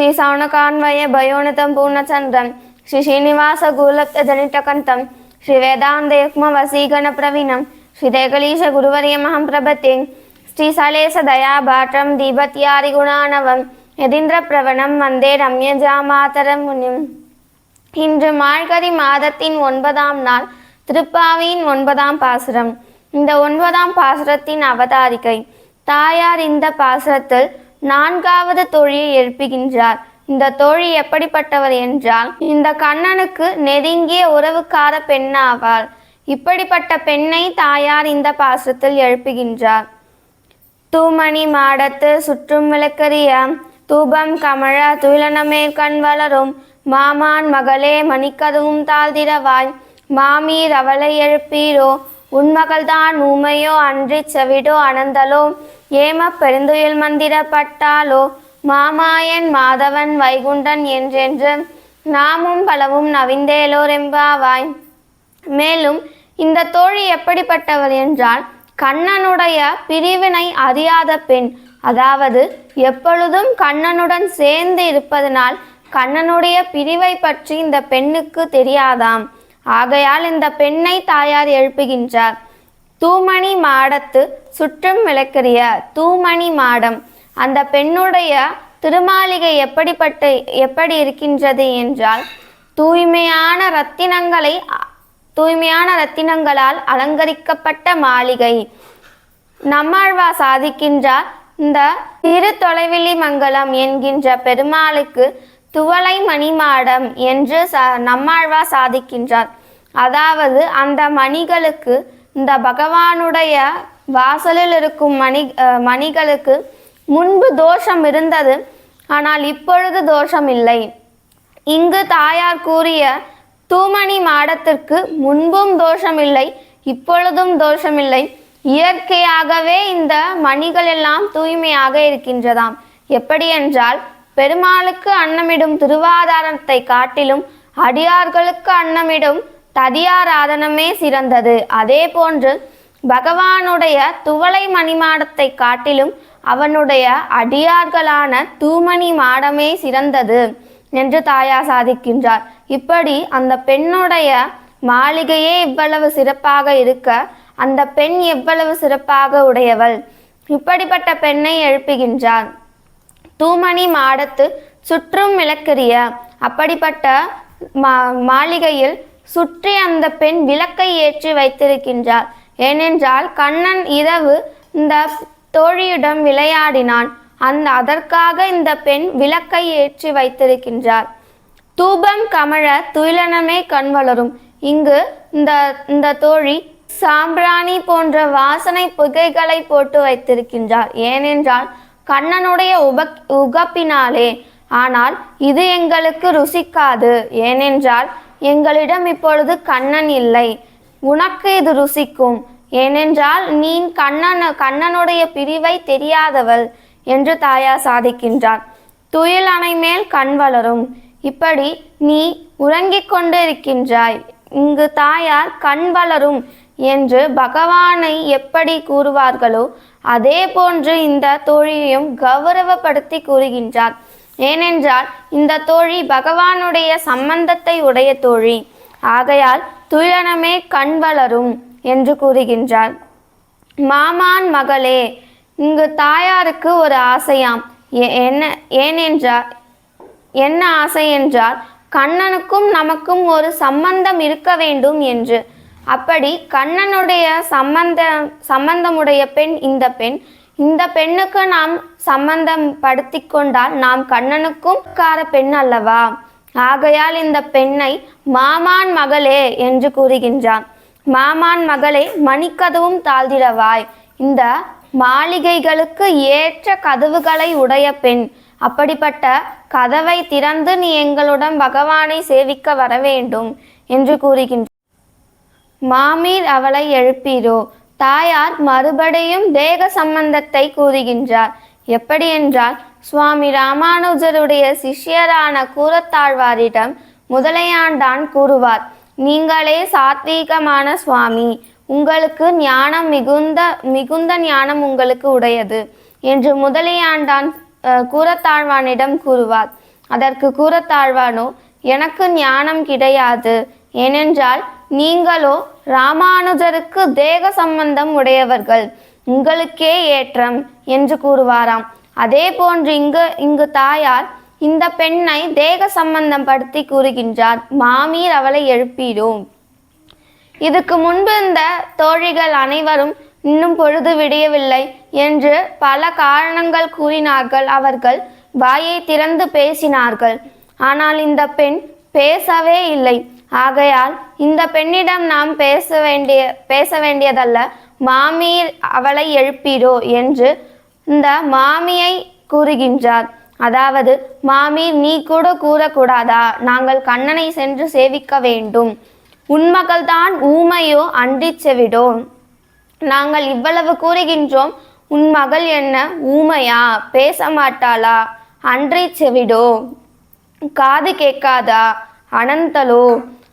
శ్రీ సౌనకాన్వయ భయోనితం పూర్ణచంద్రం శ్రీ శ్రీనివాస గోలప్త జనిటకంతం శ్రీ వేదాంత యుగ్మ వసీగణ ప్రవీణం శ్రీ దేగలీశ గురువర్యమహం ప్రపత్తే శ్రీ సలేస దయాభాటం దీపత్యారి గుణానవం யதீந்திர பிரவணம் வந்தே ரம்யஜாமாதரம் முனிம் இன்று மார்கழி மாதத்தின் ஒன்பதாம் நாள் திருப்பாவியின் ஒன்பதாம் பாசுரம் இந்த ஒன்பதாம் பாசுரத்தின் அவதாரிகை தாயார் இந்த பாசுரத்தில் நான்காவது தோழியை எழுப்புகின்றார். இந்த தோழி எப்படிப்பட்டவர் என்றால் இந்த கண்ணனுக்கு நெருங்கிய உறவுக்கார பெண்ணாவாள். இப்படிப்பட்ட பெண்ணை தாயார் இந்த பாசத்தில் எழுப்புகின்றார். தூமணி மாடத்து சுற்றும் விளக்கரிய தூபம் கமழ துயிலனமே கண் வளரும் மாமான் மகளே மணிக்கதுவும் தாழ்திரவாய் மாமீர் அவளை எழுப்பீரோ உன்மகள்தான் உமையோ அன்றிச் செவிடோ அனந்தலோ ஏம பெருந்துயில் மந்திரப்பட்டாலோ மாமாயன் மாதவன் வைகுண்டன் என்றென்று நாமும் பலவும் நவிந்தேலோர் எம்பாவாய் மேலும் இந்த தோழி எப்படிப்பட்டவர் என்றால் கண்ணனுடைய பிரிவினை அறியாத பெண். அதாவது எப்பொழுதும் கண்ணனுடன் சேர்ந்து இருப்பதனால் கண்ணனுடைய பிரிவை பற்றி இந்த பெண்ணுக்கு தெரியாதாம். ஆகையால் இந்த பெண்ணை தாயார் எழுப்புகின்றார். தூமணி மாடத்து சுற்றும் விளக்கறிய தூமணி மாடம் அந்த பெண்ணுடைய திருமாளிகை எப்படிப்பட்ட எப்படி இருக்கின்றது என்றால் தூய்மையான ரத்தினங்களை தூய்மையான ரத்தினங்களால் அலங்கரிக்கப்பட்ட மாளிகை. நம்மாழ்வா சாதிக்கின்றார் இந்த திரு தொலைவிலி மங்கலம் என்கின்ற பெருமாளுக்கு துவளை மணிமாடம் என்று ச நம்மாழ்வா சாதிக்கின்றார். அதாவது அந்த மணிகளுக்கு இந்த பகவானுடைய வாசலில் இருக்கும் மணி மணிகளுக்கு முன்பு தோஷம் இருந்தது. ஆனால் இப்பொழுது தோஷம் இல்லை. இங்கு தாயார் கூறிய தூமணி மாடத்திற்கு முன்பும் தோஷமில்லை இப்பொழுதும் தோஷமில்லை இயற்கையாகவே இந்த மணிகள் எல்லாம் தூய்மையாக இருக்கின்றதாம். எப்படி என்றால் பெருமாளுக்கு அன்னமிடும் திருவாதாரத்தை காட்டிலும் அடியார்களுக்கு அன்னமிடும் ததியாராதனமே சிறந்தது. அதே போன்று பகவானுடைய துவளை மணிமாடத்தை காட்டிலும் அவனுடைய அடியார்களான தூமணி மாடமே சிறந்தது என்று தாயா சாதிக்கின்றார். இப்படி அந்த பெண்ணுடைய மாளிகையே இவ்வளவு சிறப்பாக இருக்க அந்த பெண் எவ்வளவு சிறப்பாக உடையவள்? இப்படிப்பட்ட பெண்ணை எழுப்புகின்றார் தூமணி மாடத்து சுற்றும் விளக்கரிய அப்படிப்பட்ட மா மாளிகையில் சுற்றி அந்த பெண் விளக்கை ஏற்றி வைத்திருக்கின்றார் ஏனென்றால் கண்ணன் இரவு இந்த தோழியிடம் விளையாடினான். அந்த அதற்காக இந்த பெண் விளக்கை ஏற்றி வைத்திருக்கின்றார் தூபம் கமழ துயிலனமே கண் வளரும் இங்கு இந்த இந்த தோழி சாம்பிராணி போன்ற வாசனை புகைகளை போட்டு வைத்திருக்கின்றார் ஏனென்றால் கண்ணனுடைய உப உகப்பினாலே. ஆனால் இது எங்களுக்கு ருசிக்காது. ஏனென்றால் எங்களிடம் இப்பொழுது கண்ணன் இல்லை. உனக்கு இது ருசிக்கும். ஏனென்றால் நீ கண்ணன் கண்ணனுடைய பிரிவை தெரியாதவள் என்று தாயார் சாதிக்கின்றார். துயில் அணை மேல் கண் வளரும். இப்படி நீ உறங்கிக் கொண்டிருக்கின்றாய். இங்கு தாயார் கண் வளரும். என்று பகவானை எப்படி கூறுவார்களோ அதே போன்று இந்த தோழியையும் கௌரவப்படுத்தி கூறுகின்றார். ஏனென்றால் இந்த தோழி பகவானுடைய சம்பந்தத்தை உடைய தோழி. ஆகையால் துயனமே கண் வளரும் என்று கூறுகின்றார். மாமான் மகளே இங்கு தாயாருக்கு ஒரு ஆசையாம். ஏ- என்ன ஏனென்றால் என்ன ஆசை என்றால் கண்ணனுக்கும் நமக்கும் ஒரு சம்பந்தம் இருக்க வேண்டும் என்று. அப்படி கண்ணனுடைய சம்பந்த சம்பந்தமுடைய பெண் இந்த பெண். இந்த பெண்ணுக்கு நாம் சம்பந்தம் படுத்தி கொண்டால் நாம் கண்ணனுக்கும் கார பெண் அல்லவா? ஆகையால் இந்த பெண்ணை மாமான் மகளே என்று கூறுகின்றான். மாமான் மகளே மணிக்கதவும் தாழ்ந்திடவாய். இந்த மாளிகைகளுக்கு ஏற்ற கதவுகளை உடைய பெண். அப்படிப்பட்ட கதவை திறந்து நீ எங்களுடன் பகவானை சேவிக்க வர வேண்டும் என்று கூறுகின்ற மாமீர் அவளை எழுப்பீரோ? தாயார் மறுபடியும் தேக சம்பந்தத்தை கூறுகின்றார். எப்படி என்றால் சுவாமி ராமானுஜருடைய சிஷ்யரான கூரத்தாழ்வாரிடம் முதலையாண்டான் கூறுவார் நீங்களே சாத்வீகமான சுவாமி உங்களுக்கு ஞானம் மிகுந்த மிகுந்த ஞானம் உங்களுக்கு உடையது என்று முதலையாண்டான் கூறத்தாழ்வானிடம் கூரத்தாழ்வானிடம் கூறுவார். அதற்கு கூறத்தாழ்வானோ எனக்கு ஞானம் கிடையாது. ஏனென்றால் நீங்களோ ராமானுஜருக்கு தேக சம்பந்தம் உடையவர்கள். உங்களுக்கே ஏற்றம் என்று கூறுவாராம். அதே போன்று இங்கு இங்கு தாயார் இந்த பெண்ணை தேக சம்பந்தம் படுத்தி கூறுகின்றார். மாமீர் அவளை எழுப்பிடும். இதுக்கு முன்பு இந்த தோழிகள் அனைவரும் இன்னும் பொழுது விடியவில்லை என்று பல காரணங்கள் கூறினார்கள். அவர்கள் வாயை திறந்து பேசினார்கள். ஆனால் இந்த பெண் பேசவே இல்லை. ஆகையால் இந்த பெண்ணிடம் நாம் பேச வேண்டிய பேச வேண்டியதல்ல மாமி அவளை எழுப்பிடோ என்று இந்த மாமியை கூறுகின்றார். அதாவது மாமி நீ கூட கூறக்கூடாதா? நாங்கள் கண்ணனை சென்று சேவிக்க வேண்டும். உன் மகள்தான் ஊமையோ அன்றிச்செவிடோ நாங்கள் இவ்வளவு கூறுகின்றோம் உன் மகள் என்ன ஊமையா? பேச மாட்டாளா? அன்றை செவிடோ? காது கேட்காதா? அனந்தலோ?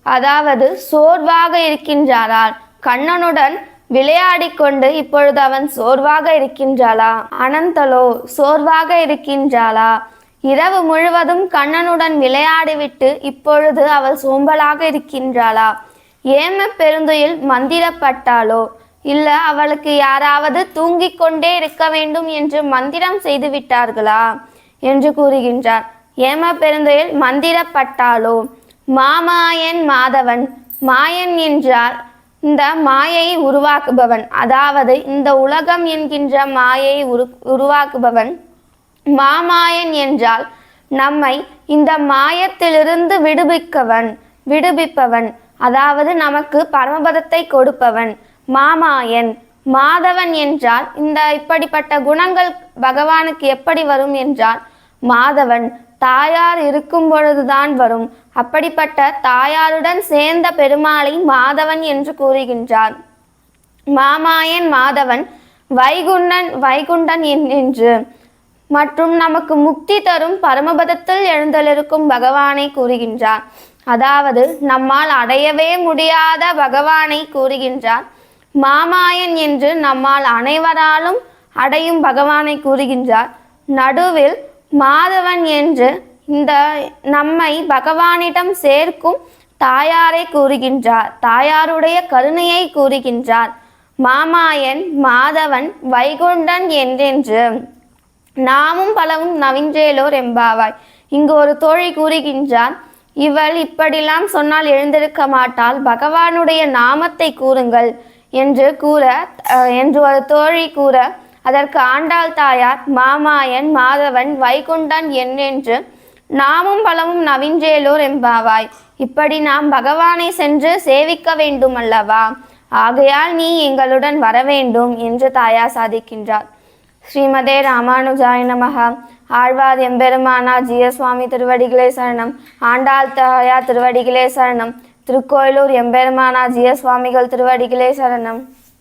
அதாவது சோர்வாக இருக்கின்றாரால் கண்ணனுடன் விளையாடிக் கொண்டு இப்பொழுது அவன் சோர்வாக இருக்கின்றாளா? அனந்தலோ சோர்வாக இருக்கின்றாளா? இரவு முழுவதும் கண்ணனுடன் விளையாடிவிட்டு இப்பொழுது அவள் சோம்பலாக இருக்கின்றாளா? ஏம பெருந்துயில் மந்திரப்பட்டாளோ? இல்ல அவளுக்கு யாராவது தூங்கிக் கொண்டே இருக்க வேண்டும் என்று மந்திரம் செய்து விட்டார்களா? என்று கூறுகின்றார். ஏம பெருந்துயில் மந்திரப்பட்டாளோ? மாமாயன் மாதவன். மாயன் என்றால் இந்த மாயை உருவாக்குபவன். அதாவது இந்த உலகம் என்கின்ற மாயை உரு உருவாக்குபவன். மாமாயன் என்றால் நம்மை இந்த மாயத்திலிருந்து விடுவிக்கவன் விடுவிப்பவன். அதாவது நமக்கு பரமபதத்தை கொடுப்பவன். மாமாயன். மாதவன் என்றால் இந்த இப்படிப்பட்ட குணங்கள் பகவானுக்கு எப்படி வரும் என்றால் மாதவன் தாயார் இருக்கும் பொழுதுதான் வரும். அப்படிப்பட்ட தாயாருடன் சேர்ந்த பெருமாளை மாதவன் என்று கூறுகின்றார். மாமாயன் மாதவன் வைகுண்டன் வைகுண்டன் என்- என்று. மற்றும் நமக்கு முக்தி தரும் பரமபதத்தில் எழுந்தலிருக்கும் பகவானை கூறுகின்றார். அதாவது நம்மால் அடையவே முடியாத பகவானை கூறுகின்றார். மாமாயன் என்று நம்மால் அனைவராலும் அடையும் பகவானை கூறுகின்றார். நடுவில் மாதவன் என்று இந்த நம்மை பகவானிடம் சேர்க்கும் தாயாரை கூறுகின்றார். தாயாருடைய கருணையை கூறுகின்றார். மாமாயன் மாதவன் வைகுண்டன் என்றென்று. நாமும் பலவும் நவின்றேலோர் எம்பாவாய் இங்கு ஒரு தோழி கூறுகின்றார் இவள் இப்படிலாம் சொன்னால் எழுந்திருக்க மாட்டாள். பகவானுடைய நாமத்தை கூறுங்கள் என்று கூற என்று ஒரு தோழி கூற அதற்கு ஆண்டாள் தாயார் மாமாயன் மாதவன் வைகுண்டன் என்னென்று நாமும் பலவும் நவின்றேலோர் எம்பாவாய் இப்படி நாம் பகவானை சென்று சேவிக்க வேண்டும் அல்லவா ஆகையால் நீ எங்களுடன் வர வேண்டும் என்று தாயா சாதிக்கின்றார். ஸ்ரீமதே ராமானுஜாய நமக ஆழ்வார் எம்பெருமானா ஜிய சுவாமி திருவடிகளே சரணம். ஆண்டாள் தாயா திருவடிகளே சரணம். திருக்கோயிலூர் எம்பெருமானா ஜிய சுவாமிகள் திருவடிகளே சரணம்.